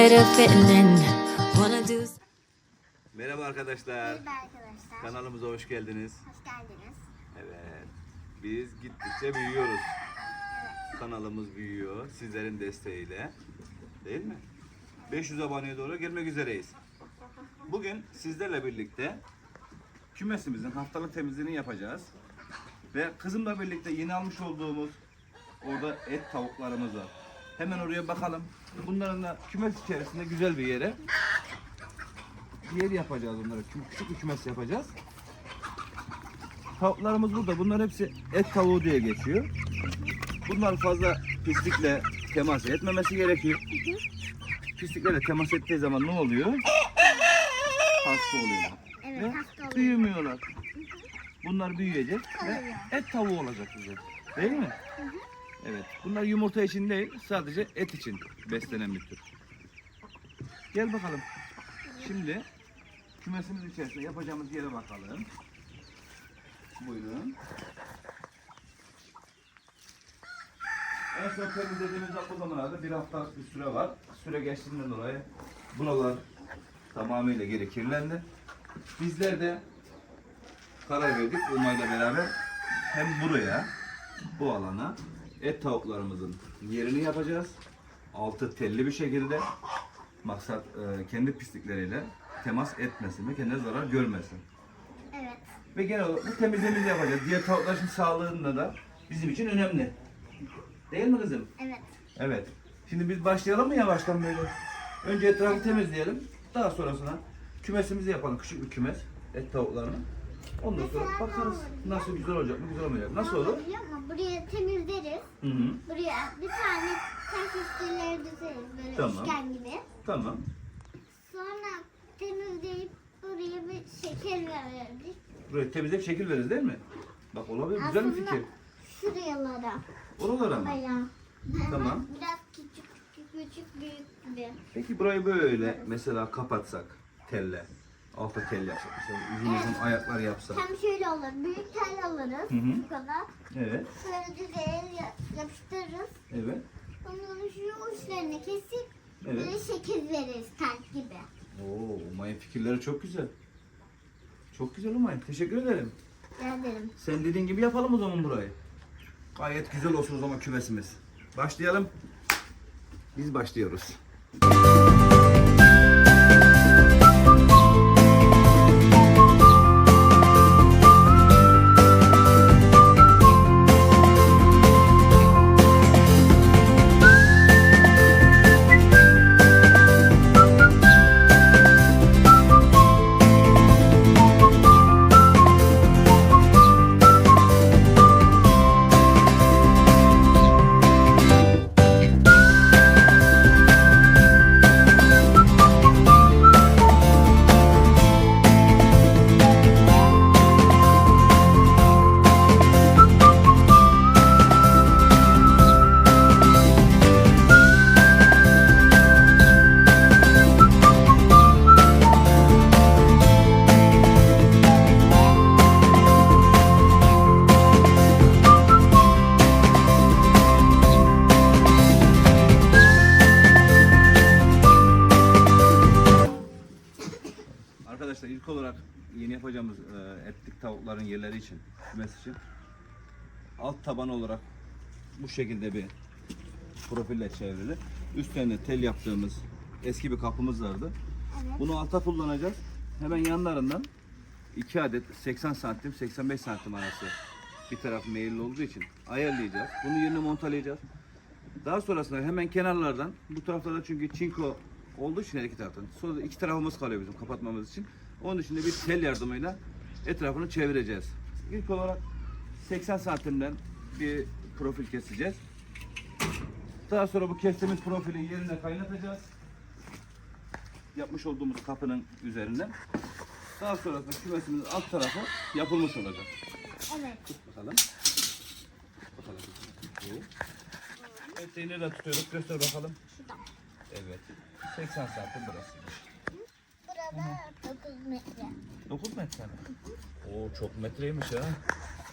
tired of fitting in. Wanna do Merhaba arkadaşlar. Merhaba arkadaşlar. Kanalımıza hoş geldiniz. Hoş geldiniz. Evet. Biz gittikçe büyüyoruz. Kanalımız büyüyor. Sizlerin desteğiyle. Değil mi? 500 aboneye doğru gelmek üzereyiz. Bugün sizlerle birlikte kümesimizin haftalık temizliğini yapacağız. Ve kızımla birlikte yeni almış olduğumuz orada et tavuklarımız var. Hemen oraya bakalım. Bunların da kümes içerisinde güzel bir yere yer yapacağız onlara. Kü- Küçük bir kümes yapacağız. Tavuklarımız burada. Bunlar hepsi et tavuğu diye geçiyor. Bunlar fazla pislikle temas etmemesi gerekiyor. Pisliklerle temas ettiği zaman ne oluyor? Hasta oluyorlar. Evet, Ve hasta oluyor. büyümüyorlar. Bunlar büyüyecek ve et tavuğu olacak bize. Değil mi? Evet. Bunlar yumurta için değil, sadece et için beslenen bir tür. Gel bakalım. Şimdi kümesimiz içerisinde yapacağımız yere bakalım. Buyurun. En son temizlediğimizde bu zamanlarda bir haftalık bir süre var. Süre geçtiğinden dolayı buralar tamamıyla geri kirlendi. Bizler de karar verdik Umay'la beraber hem buraya bu alana et tavuklarımızın yerini yapacağız. Altı telli bir şekilde maksat e, kendi pislikleriyle temas etmesin ve kendine zarar görmesin. Evet. Ve genel olarak bu temizliğimizi yapacağız. Diğer tavukların sağlığında da bizim için önemli. Değil mi kızım? Evet. Evet. Şimdi biz başlayalım mı yavaştan böyle? Önce etrafı temizleyelim. Daha sonrasına kümesimizi yapalım. Küçük bir kümes. Et tavuklarını. Ondan sonra Mesela ne bakarız olur? nasıl güzel olacak mı güzel olmayacak mı? Nasıl olur? Biliyor musun? Buraya temizleriz. Hı hı. Buraya bir tane taş üstleri düzeriz böyle Tamam. üçgen gibi. Tamam. Sonra temizleyip buraya bir şeker veririz. Buraya temizleyip şekil veririz değil mi? Bak olabilir. Güzel bir Aslında fikir. Şuralara. Oralara mı? Ayağı. Tamam. Biraz küçük küçük küçük büyük gibi. Peki burayı böyle mesela kapatsak telle. Altta tel yapsak. Mesela uzun uzun ayaklar yapsak. Hem şöyle olur. Büyük tel alırız. Hı hı. Bu kadar. Evet. Şöyle düzeye ya- yapıştırırız. Evet. Ondan şu uçlarını kesip Evet. böyle şekil veririz tel gibi. Oo, Umay'ın fikirleri çok güzel. Çok güzel Umay. Teşekkür ederim. Rica ederim. Sen dediğin gibi yapalım o zaman burayı. Gayet güzel olsun o zaman kümesimiz. Başlayalım. Biz başlıyoruz. Yerleri için, için alt taban olarak bu şekilde bir profille çevrili. Üstlerine tel yaptığımız eski bir kapımız vardı. Evet. Bunu alta kullanacağız. Hemen yanlarından 2 adet 80 santim 85 santim arası bir taraf meyilli olduğu için ayarlayacağız. Bunu yerine montalayacağız. Daha sonrasında hemen kenarlardan bu taraflarda çünkü çinko olduğu için her iki taraftan. Sonra iki tarafımız kalıyor bizim kapatmamız için. Onun dışında bir tel yardımıyla etrafını çevireceğiz. İlk olarak 80 santimden bir profil keseceğiz. Daha sonra bu kestiğimiz profili yerine kaynatacağız. Yapmış olduğumuz kapının üzerinde. Daha sonrasında kümesimizin alt tarafı yapılmış olacak. Evet. Tut bakalım. Bakalım. Evet, nereden tutuyorduk? Göster bakalım. Şuradan. Evet. 80 santim burası. Burada 9 metre. 9 metre mi? Oo çok metreymiş ha.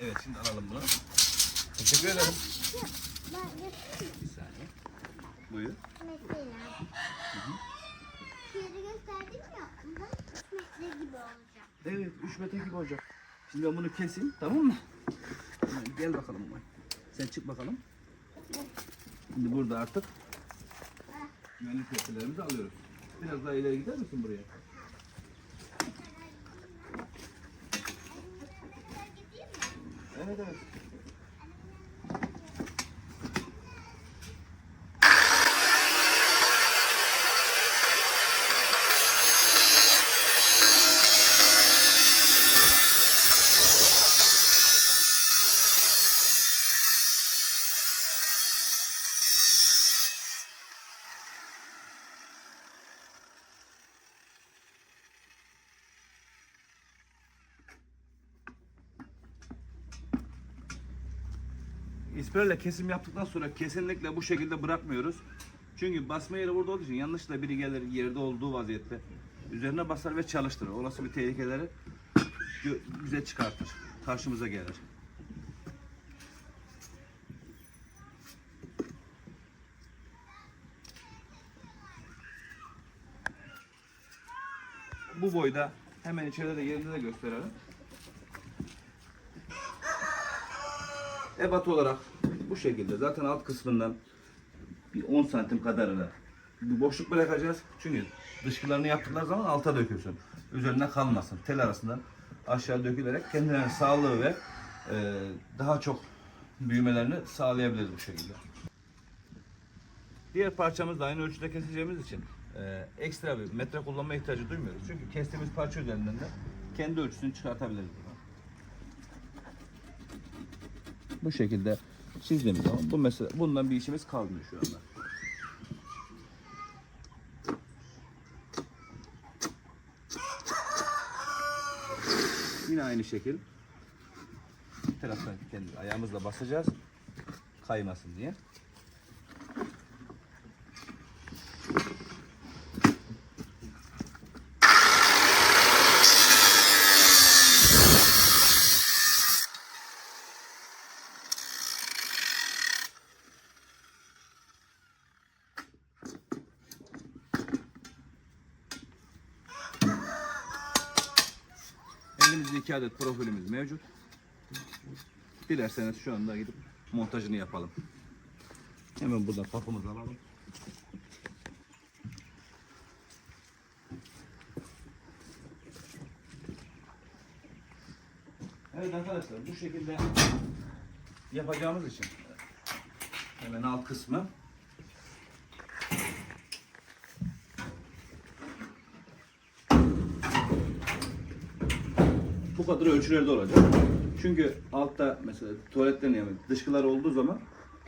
Evet şimdi alalım bunu. Teşekkür ederim. Bir saniye. Buyur. mesela yeri gösterdim ya. Ondan 3 metre gibi olacak. Evet 3 metre gibi olacak. Şimdi ben bunu keseyim tamam mı? Hemen Gel bakalım Umay. Sen çık bakalım. Şimdi burada artık güvenlik tepkilerimizi alıyoruz. Biraz daha ileri gider misin buraya? Evet evet. İsperle kesim yaptıktan sonra kesinlikle bu şekilde bırakmıyoruz. Çünkü basma yeri burada olduğu için yanlışlıkla biri gelir yerde olduğu vaziyette üzerine basar ve çalıştırır. Olası bir tehlikeleri bize çıkartır. Karşımıza gelir. Bu boyda hemen içeride de yerinde de gösterelim. Ebat olarak bu şekilde zaten alt kısmından bir 10 santim kadarını bir boşluk bırakacağız. Çünkü dışkılarını yaptıkları zaman alta dökülsün. Üzerine kalmasın. Tel arasından aşağı dökülerek kendilerinin sağlığı ve e, daha çok büyümelerini sağlayabiliriz bu şekilde. Diğer parçamız da aynı ölçüde keseceğimiz için e, ekstra bir metre kullanma ihtiyacı duymuyoruz. Çünkü kestiğimiz parça üzerinden de kendi ölçüsünü çıkartabiliriz. buradan. Bu şekilde çizdiğimiz zaman bu mesela bundan bir işimiz kalmıyor şu anda. Yine aynı şekil bir taraftan kendi ayağımızla basacağız kaymasın diye. Elimizde iki adet profilimiz mevcut. Dilerseniz şu anda gidip montajını yapalım. Hemen buradan kapımızı alalım. Evet arkadaşlar bu şekilde yapacağımız için hemen alt kısmı bu kadar ölçülerde olacak. Çünkü altta mesela tuvaletlerin yani dışkılar olduğu zaman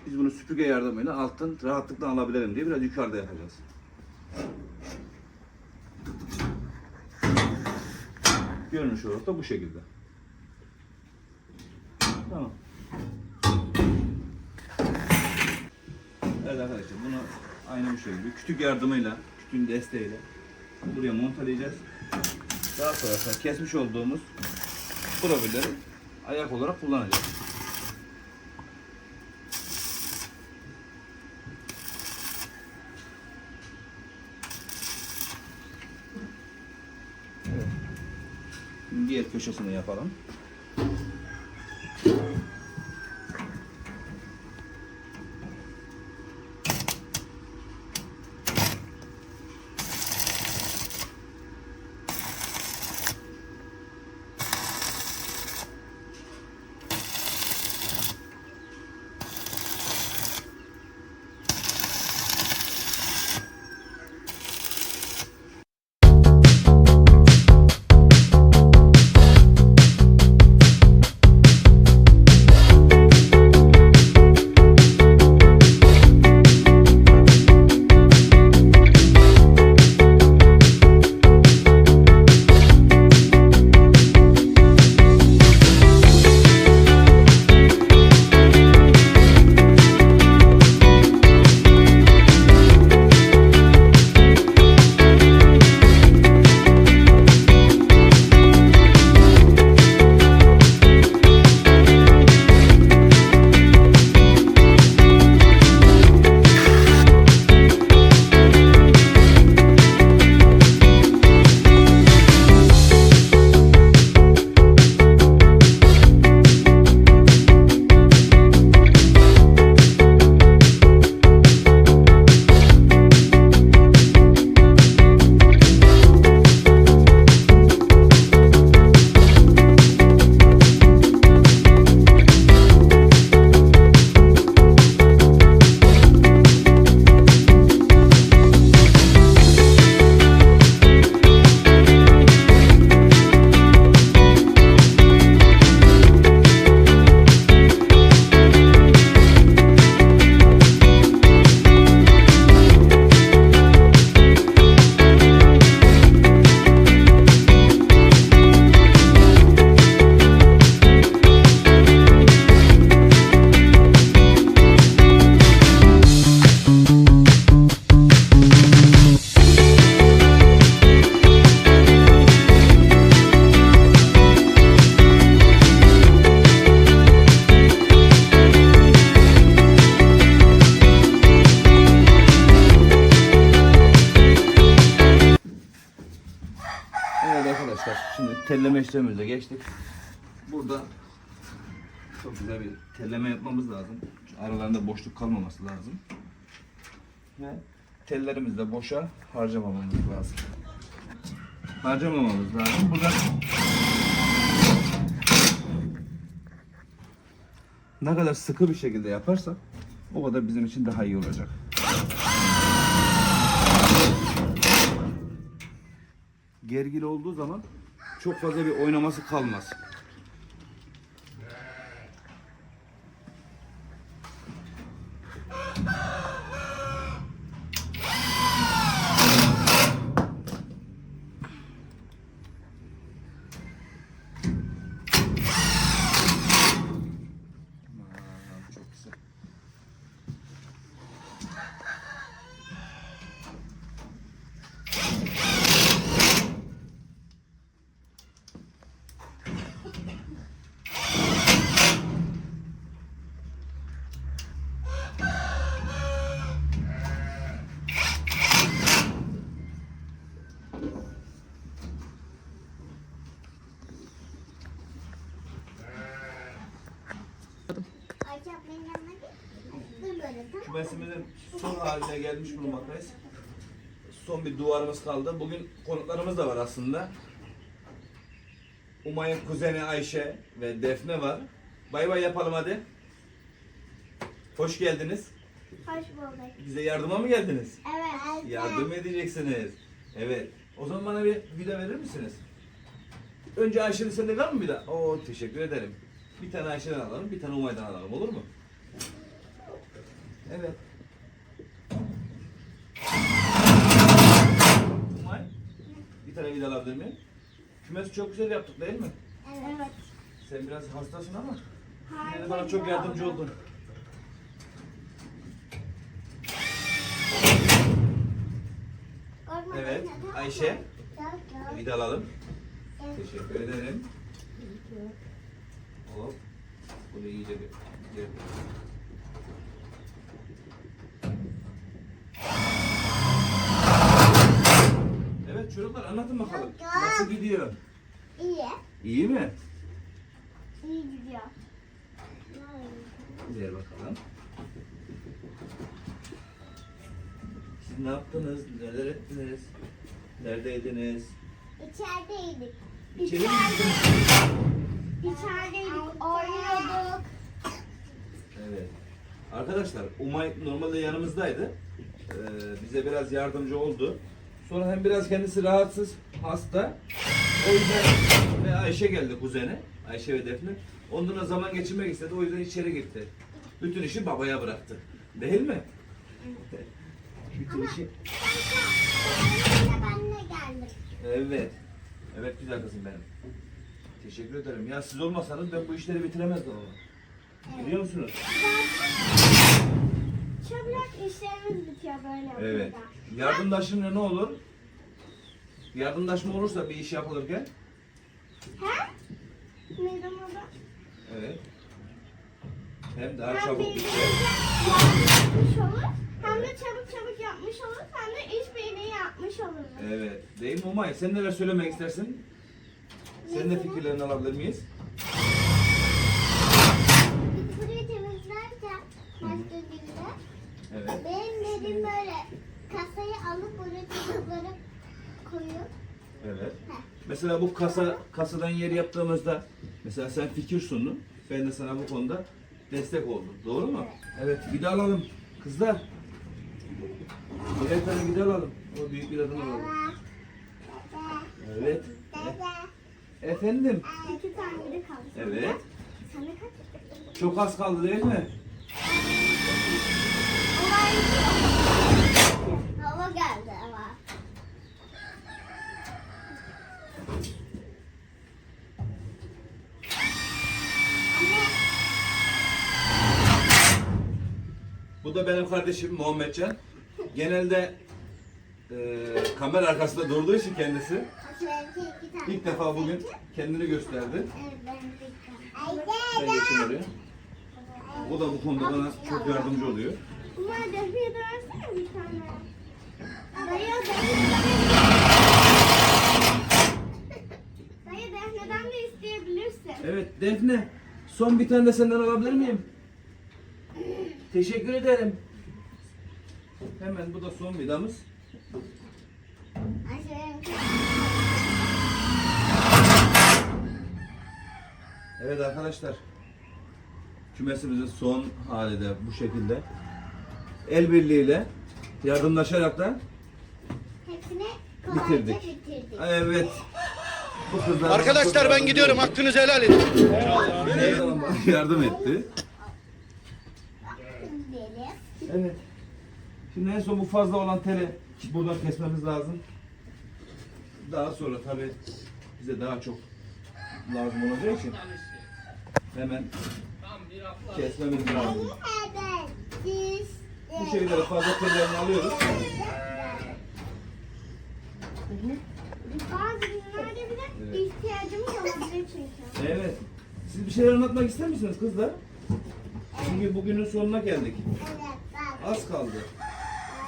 biz bunu süpürge yardımıyla alttan rahatlıkla alabilelim diye biraz yukarıda yapacağız. Görünüş olarak da bu şekilde. Tamam. Evet arkadaşlar bunu aynı bu şekilde kütük yardımıyla, kütüğün desteğiyle buraya montalayacağız. Daha sonra kesmiş olduğumuz profilleri ayak olarak kullanacağız. Evet. Diğer köşesini yapalım. İşlemimize geçtik. Burada çok güzel bir telleme yapmamız lazım. Çünkü aralarında boşluk kalmaması lazım. Ve tellerimizi de boşa harcamamamız lazım. Harcamamamız lazım. Burada ne kadar sıkı bir şekilde yaparsak o kadar bizim için daha iyi olacak. Gergili olduğu zaman çok fazla bir oynaması kalmaz. Kümesimizin son haline gelmiş bulunmaktayız. Son bir duvarımız kaldı. Bugün konuklarımız da var aslında. Umay'ın kuzeni Ayşe ve Defne var. Bay bay yapalım hadi. Hoş geldiniz. Hoş bulduk. Bize yardıma mı geldiniz? Evet. Yardım edeceksiniz. Evet. O zaman bana bir vida verir misiniz? Önce Ayşe'nin sende var mı vida? Oo teşekkür ederim. Bir tane Ayşe'den alalım, bir tane Umay'dan alalım. Olur mu? Evet. Umay, bir tane vida alabilir miyim? Kümesi çok güzel yaptık değil mi? Evet. Sen biraz hastasın ama yine de bana çok yardımcı oldu. oldun. Evet? Ayşe. Vida alalım. Teşekkür ederim. Hop. Bunu iyice bir bir- Evet çocuklar anlatın bakalım. Nasıl gidiyor? İyi. İyi mi? İyi gidiyor. Ver bakalım. Siz ne yaptınız? Neler ettiniz? Neredeydiniz? İçerideydik. İçeri mi İçerideydik. Oynuyorduk. Evet. Arkadaşlar Umay normalde yanımızdaydı. Ee, bize biraz yardımcı oldu. Sonra hem biraz kendisi rahatsız, hasta. O yüzden ve Ayşe geldi kuzeni. Ayşe ve Defne. Onunla zaman geçirmek istedi. O yüzden içeri gitti. Bütün işi babaya bıraktı. Değil mi? Bütün işi. Evet. Evet güzel kızım benim. Teşekkür ederim. Ya siz olmasanız ben bu işleri bitiremezdim ama. Biliyor musunuz? Çabucak işlerimiz bitiyor böyle Evet. yapınca. Yardımlaşınca ne olur? Yardımlaşma olursa bir iş yapılırken He? Neydi orada? evet. Hem daha Hem çabuk birbirimize yardımcı olur. Hem de çabuk çabuk yapmış olur. Hem de iş birliği yapmış oluruz. Evet. Değil mi Umay? Sen neler söylemek istersin? Senin de fikirlerini alabilir miyiz? Biz Evet. benim dedim böyle kasayı alıp buraya çocukları koyup Evet. Heh. Mesela bu kasa kasadan yer yaptığımızda mesela sen fikir sundun. Ben de sana bu konuda destek oldum. Doğru mu? Evet. Bir de alalım. Kızlar. Birer tane bir de alalım. O büyük bir adım alalım. Evet. Dede. Efendim. İki tane kaldı. Evet. Sana kaç? Çok az kaldı değil mi? Hava geldi ama. Bu da benim kardeşim Muhammedcan. Genelde e, kamera arkasında durduğu için kendisi ilk defa bugün kendini gösterdi. Ben geçeyim oraya. O da bu konuda bana çok yardımcı oluyor. Bunlar defneyi de versene bir tane. Dayı Dayı Defne'den de isteyebilirsin. Evet Defne. Son bir tane de senden alabilir miyim? Teşekkür ederim. Hemen bu da son vidamız. Evet arkadaşlar. Kümesimizin son hali de bu şekilde. El birliğiyle yardımlaşarak da Hepsini kolayca Bitirdik. bitirdik. evet. Bu kızlar Arkadaşlar ben gidiyorum. Hakkınızı helal edin. yardım etti. Evet. Şimdi en son bu fazla olan teli buradan kesmemiz lazım. Daha sonra tabi bize daha çok lazım olacağı için hemen kesmemiz lazım. Evet. Biz Bu şekilde fazla tellerini alıyoruz. bazı günlerde bile Evet. ihtiyacımız olabilir çünkü. Evet. Siz bir şeyler anlatmak ister misiniz kızlar? Çünkü bugünün sonuna geldik. Evet. Az kaldı.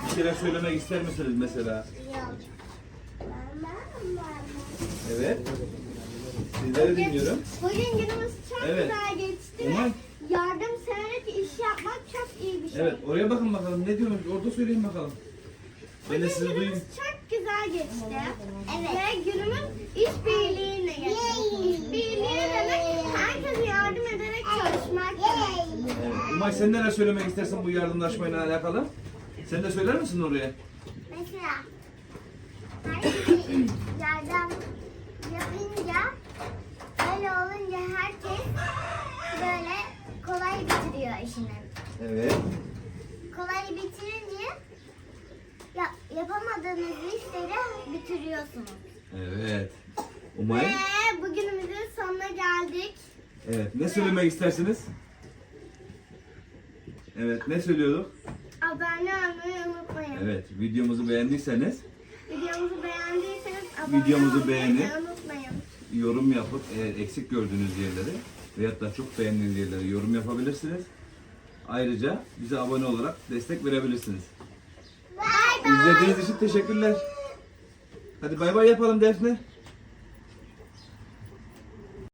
Bir şeyler söylemek ister misiniz mesela? yok. Evet. Sizleri dinliyorum. Bugün günümüz çok Evet. güzel geçti. ve Umarım- Yardım severek iş yapmak çok iyi bir şey. Evet oraya bakın bakalım ne diyorsunuz orada söyleyin bakalım. Ben de sizi duyayım. çok güzel geçti. Evet. Ve günümüz işbirliğiyle geçti. İşbirliği demek herkese yardım ederek çalışmak demek. Evet. Umay sen neler söylemek istersin bu yardımlaşmayla alakalı? Sen de söyler misin oraya? Mesela herkes yardım yapınca öyle olunca herkes böyle kolay bitiriyor işini. Evet. Kolay bitirince yap, yapamadığınız işleri bitiriyorsunuz. Evet. Umay. Ve bugünümüzün sonuna geldik. Evet. Ne söylemek istersiniz? Evet. Ne söylüyorduk? Abone olmayı unutmayın. Evet. Videomuzu beğendiyseniz Videomuzu beğendiyseniz abone Videomuzu olmayı beğenip- unutmayın. yorum yapıp eğer eksik gördüğünüz yerleri veyahut da çok beğendiğiniz yerleri yorum yapabilirsiniz. Ayrıca bize abone olarak destek verebilirsiniz. Bye bye. İzlediğiniz için teşekkürler. Hadi bay bay yapalım Defne.